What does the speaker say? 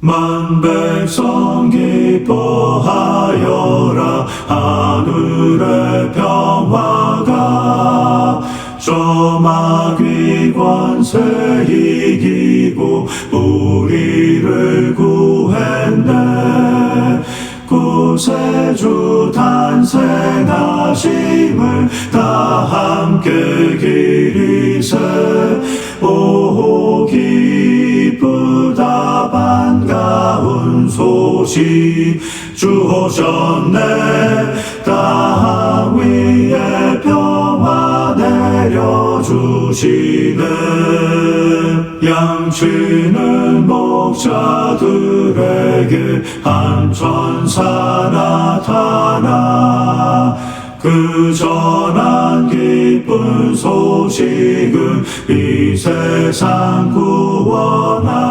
만백성 기뻐하여라. 하늘의 평화가 저마귀 관세 이기고 우리를 구했네. 구세주 탄생하심을 다 소식 주 오셨네 땅 위에 평화 내려주시네. 양치는 목자들에게 한 천사 나타나. 그 전한 기쁜 소식은 이 세상 구원하